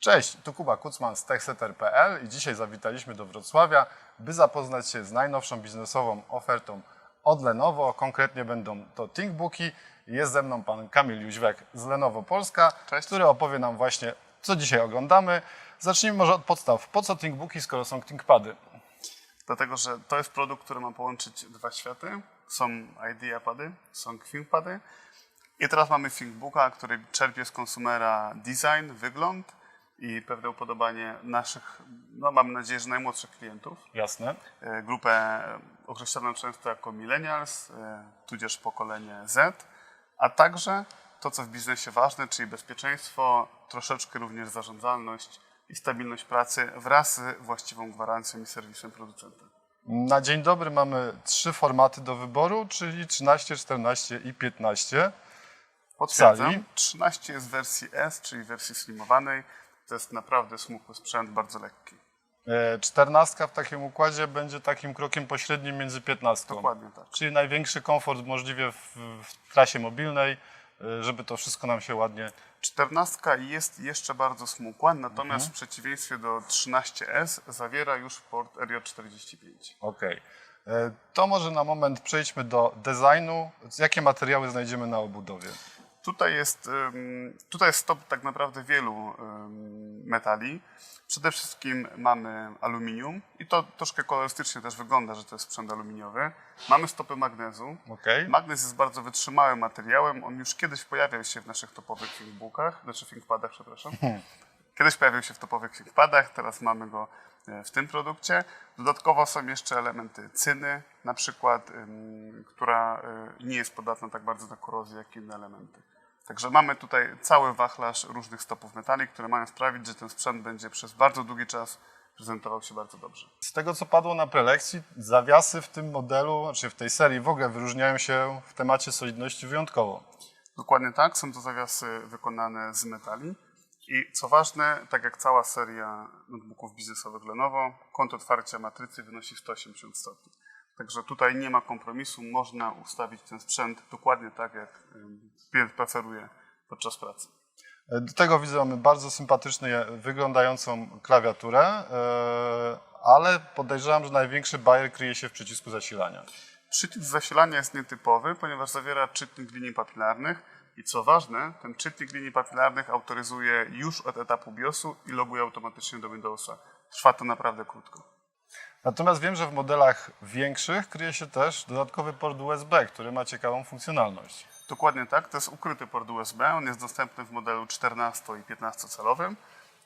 Cześć, tu Kuba Kucman z techsetter.pl i dzisiaj zawitaliśmy do Wrocławia, by zapoznać się z najnowszą biznesową ofertą od Lenovo. Konkretnie będą to ThinkBooki. Jest ze mną pan Kamil Jóźwek z Lenovo Polska, Cześć. który opowie nam właśnie, co dzisiaj oglądamy. Zacznijmy może od podstaw. Po co ThinkBooki, skoro są ThinkPady? Dlatego, że to jest produkt, który ma połączyć dwa światy. Są IdeaPady, są ThinkPady. I teraz mamy ThinkBooka, który czerpie z konsumera design, wygląd i pewne upodobanie naszych, no mamy nadzieję, że najmłodszych klientów. Jasne. E, Grupę określoną często jako millennials, e, tudzież pokolenie Z, a także to, co w biznesie ważne, czyli bezpieczeństwo, troszeczkę również zarządzalność i stabilność pracy wraz z właściwą gwarancją i serwisem producenta. Na dzień dobry mamy trzy formaty do wyboru, czyli 13, 14 i 15. Potwierdzam. Sali. 13 jest w wersji S, czyli wersji slimowanej. To jest naprawdę smukły sprzęt, bardzo lekki. E, 14 w takim układzie będzie takim krokiem pośrednim między 15. Dokładnie tak. Czyli największy komfort możliwie w, w trasie mobilnej, y, żeby to wszystko nam się ładnie. 14 jest jeszcze bardzo smukła, natomiast w przeciwieństwie do 13S zawiera już port RJ45. Okej. E, To może na moment przejdźmy do designu. Jakie materiały znajdziemy na obudowie? Tutaj jest, tutaj jest stop tak naprawdę wielu metali. Przede wszystkim mamy aluminium i to troszkę kolorystycznie też wygląda, że to jest sprzęt aluminiowy. Mamy stopy magnezu. Okej. Magnez jest bardzo wytrzymałym materiałem. On już kiedyś pojawiał się w naszych topowych ThinkBookach, znaczy ThinkPadach, przepraszam. Kiedyś pojawił się w topowych ThinkPadach, teraz mamy go e, w tym produkcie. Dodatkowo są jeszcze elementy cyny, na przykład, która y, nie jest podatna tak bardzo na korozję, jak inne elementy. Także mamy tutaj cały wachlarz różnych stopów metali, które mają sprawić, że ten sprzęt będzie przez bardzo długi czas prezentował się bardzo dobrze. Z tego, co padło na prelekcji, zawiasy w tym modelu, znaczy w tej serii w ogóle wyróżniają się w temacie solidności wyjątkowo. Dokładnie tak, są to zawiasy wykonane z metali. I co ważne, tak jak cała seria notebooków biznesowych Lenovo, kąt otwarcia matrycy wynosi 180 stopni. Także tutaj nie ma kompromisu, można ustawić ten sprzęt dokładnie tak, jak klient preferuje podczas pracy. E, Do tego widzę, mamy bardzo sympatycznie wyglądającą klawiaturę, e, ale podejrzewam, że największy bajer kryje się w przycisku zasilania. Przycisk zasilania jest nietypowy, ponieważ zawiera czytnik linii papilarnych i co ważne, ten czytnik linii papilarnych autoryzuje już od etapu BIOSu i loguje automatycznie do Windowsa. Trwa to naprawdę krótko. Natomiast wiem, że w modelach większych kryje się też dodatkowy port USB, który ma ciekawą funkcjonalność. Dokładnie tak, to jest ukryty port USB. On jest dostępny w modelu 14 i 15 calowym.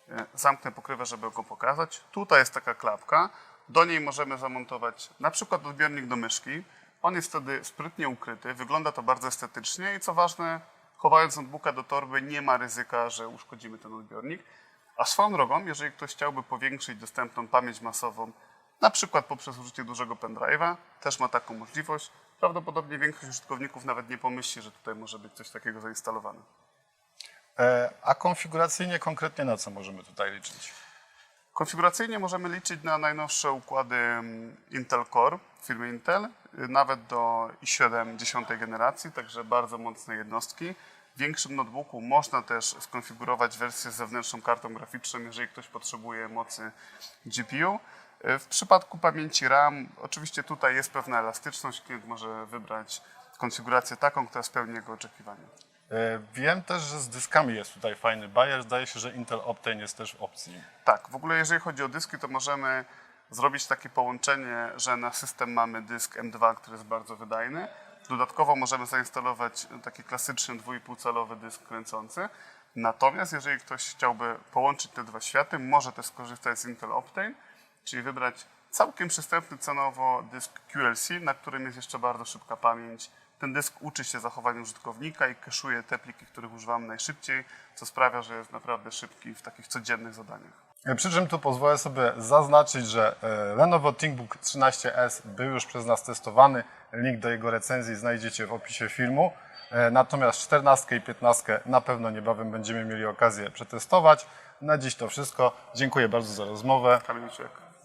E, Zamknę pokrywę, żeby go pokazać. Tutaj jest taka klapka. Do niej możemy zamontować na przykład odbiornik do myszki. On jest wtedy sprytnie ukryty, wygląda to bardzo estetycznie i co ważne, chowając notebooka do torby nie ma ryzyka, że uszkodzimy ten odbiornik. A swoją drogą, jeżeli ktoś chciałby powiększyć dostępną pamięć masową, na przykład poprzez użycie dużego pendrive'a, też ma taką możliwość. Prawdopodobnie większość użytkowników nawet nie pomyśli, że tutaj może być coś takiego zainstalowane. E, A konfiguracyjnie konkretnie na co możemy tutaj liczyć? Konfiguracyjnie możemy liczyć na najnowsze układy mm, Intel Core firmy Intel, y, nawet do i7 10 generacji, także bardzo mocne jednostki. W większym notebooku można też skonfigurować wersję z zewnętrzną kartą graficzną, jeżeli ktoś potrzebuje mocy GPU. Y, W przypadku pamięci RAM, oczywiście tutaj jest pewna elastyczność, klient może wybrać konfigurację taką, która spełni jego oczekiwania. E, Wiem też, że z dyskami jest tutaj fajny bajer. Zdaje się, że Intel Optane jest też w opcji. Tak, w ogóle jeżeli chodzi o dyski, to możemy zrobić takie połączenie, że na system mamy dysk M2, który jest bardzo wydajny. Dodatkowo możemy zainstalować taki klasyczny 2,5-calowy dysk kręcący. Natomiast jeżeli ktoś chciałby połączyć te dwa światy, może też skorzystać z Intel Optane, czyli wybrać całkiem przystępny cenowo dysk QLC, na którym jest jeszcze bardzo szybka pamięć. Ten dysk uczy się zachowania użytkownika i keszuje te pliki, których używamy najszybciej, co sprawia, że jest naprawdę szybki w takich codziennych zadaniach. E, Przy czym tu pozwolę sobie zaznaczyć, że e, Lenovo ThinkBook 13S był już przez nas testowany. Link do jego recenzji znajdziecie w opisie filmu. E, Natomiast 14 i 15 na pewno niebawem będziemy mieli okazję przetestować. Na dziś to wszystko. Dziękuję bardzo za rozmowę. Kamil.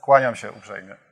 Kłaniam się uprzejmie.